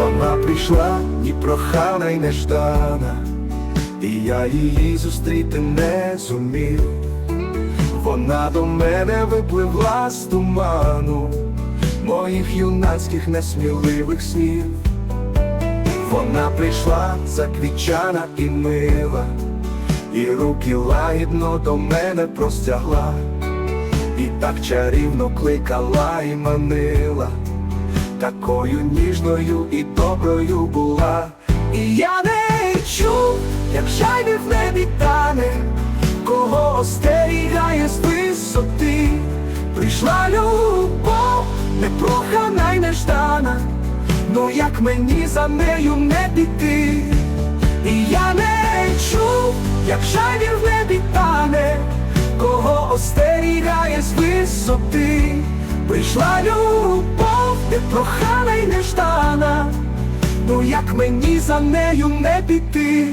Вона прийшла і прохана й неждана, і я її зустріти не зумів. Вона до мене випливла з туману моїх юнацьких несміливих снів. Вона прийшла заквічана і мила, і руки лагідно до мене простягла, і так чарівно кликала і манила, такою ніжною і доброю була. І я не чув, як жайві в небі тане, кого остерігає з висоти, прийшла любов, непрохана й неждана. Ну як мені за нею не піти, і я не чув, як жайвір в небі тане, кого остерігає з висоти, прийшла любов, непрохана й неждана, ну як мені за нею не піти.